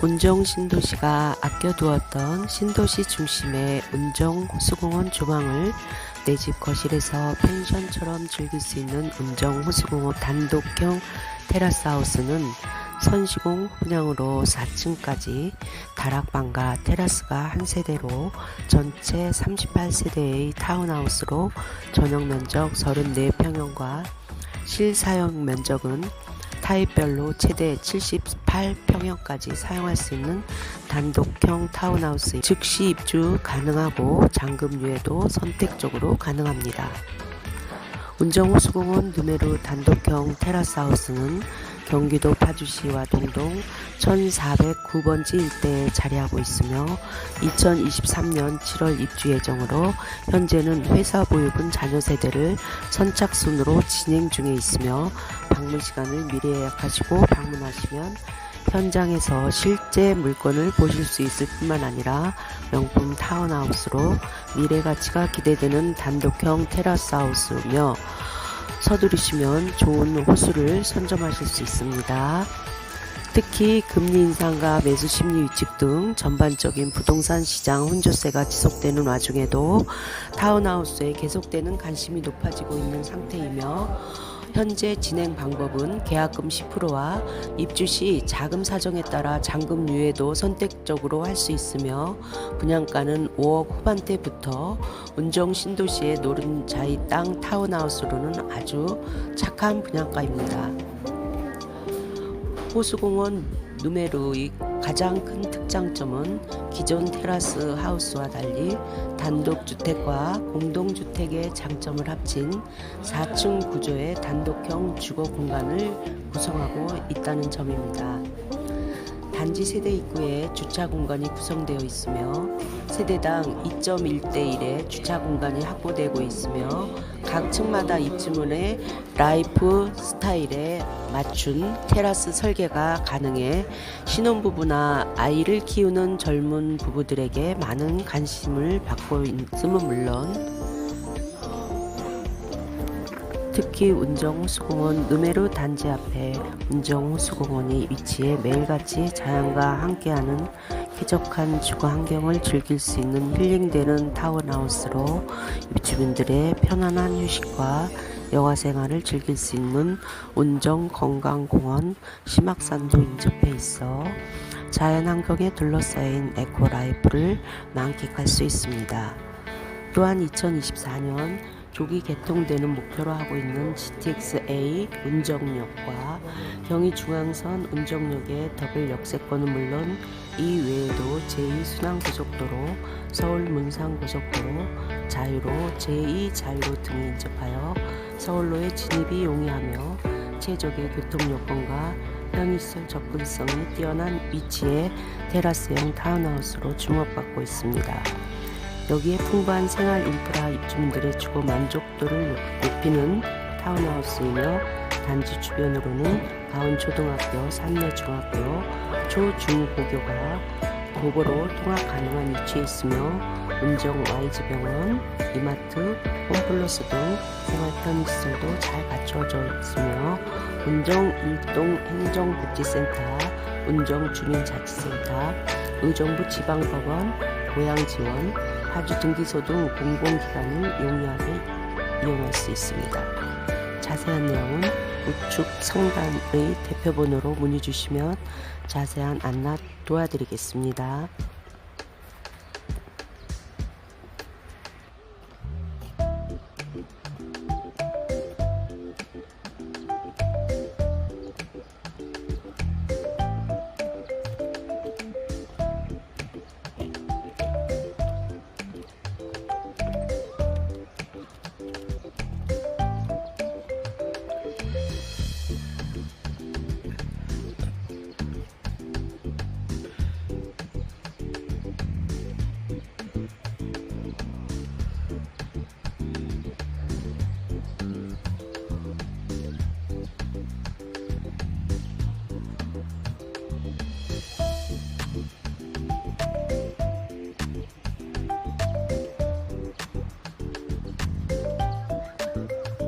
운정 신도시가 아껴두었던 신도시 중심의 운정 호수공원 조망을 내 집 거실에서 펜션처럼 즐길 수 있는 운정 호수공원 단독형 테라스 하우스는 선시공 분양으로 4층까지 다락방과 테라스가 한 세대로 전체 38세대의 타운하우스로 전용 면적 34평형과 실사용 면적은 타입별로 최대 78평형까지 사용할 수 있는 단독형 타운하우스 즉시 입주 가능하고 잔금유예도 선택적으로 가능합니다. 운정호 수공원 누메루 단독형 테라스 하우스는 경기도 파주시와 동동 1409번지 일대에 자리하고 있으며 2023년 7월 입주 예정으로 현재는 회사 보유분 자녀 세대를 선착순으로 진행 중에 있으며 방문 시간을 미리 예약하시고 방문하시면 현장에서 실제 물건을 보실 수 있을 뿐만 아니라 명품 타운하우스로 미래 가치가 기대되는 단독형 테라스 하우스며 서두르시면 좋은 호수를 선점하실 수 있습니다. 특히 금리 인상과 매수 심리 위축 등 전반적인 부동산 시장 혼조세가 지속되는 와중에도 타운하우스에 계속되는 관심이 높아지고 있는 상태이며 현재 진행 방법은 계약금 10%와 입주 시 자금 사정에 따라 잔금 유예도 선택적으로 할 수 있으며 분양가는 5억 후반대부터 운정 신도시의 노른자이 땅 타운하우스로는 아주 착한 분양가입니다. 호수공원 누메루의 가장 큰 특장점은 기존 테라스 하우스와 달리 단독주택과 공동주택의 장점을 합친 4층 구조의 단독형 주거 공간을 구성하고 있다는 점입니다. 단지 세대 입구에 주차 공간이 구성되어 있으며 세대당 2.1대 1의 주차 공간이 확보되고 있으며 각 층마다 입지문에 라이프 스타일에 맞춘 테라스 설계가 가능해 신혼부부나 아이를 키우는 젊은 부부들에게 많은 관심을 받고 있음은 물론 특히 운정호수공원 누메루 단지 앞에 운정호수공원이 위치해 매일같이 자연과 함께하는 쾌적한 주거 환경을 즐길 수 있는 힐링되는 타운하우스로 입주민들의 편안한 휴식과 여가 생활을 즐길 수 있는 운정 건강공원 심악산도 인접해 있어 자연 환경에 둘러싸인 에코라이프를 만끽할 수 있습니다. 또한 2024년 조기 개통되는 목표로 하고 있는 GTX-A 운정역과 경의중앙선 운정역의 더블 역세권은 물론 이 외에도 제2순환고속도로, 서울 문상고속도로, 자유로, 제2자유로 등이 인접하여 서울로의 진입이 용이하며 최적의 교통요건과 편의시설 접근성이 뛰어난 위치의 테라스형 타운하우스로 주목받고 있습니다. 여기에 풍부한 생활 인프라 입주민들의 주거 만족도를 높이는 타운하우스이며 단지 주변으로는 가온 초등학교, 산내 중학교, 초중고교가 도보로 통학 가능한 위치에 있으며 운정 YG병원, 이마트, 홈플러스 등 생활 편의시설도 잘 갖춰져 있으며 운정 일동 행정복지센터, 운정 주민자치센터, 의정부 지방법원, 고향 지원, 파주 등기소 등 공공기관을 용이하게 이용할 수 있습니다. 자세한 내용은 우측 상단의 대표번호로 문의 주시면 자세한 안내 도와드리겠습니다.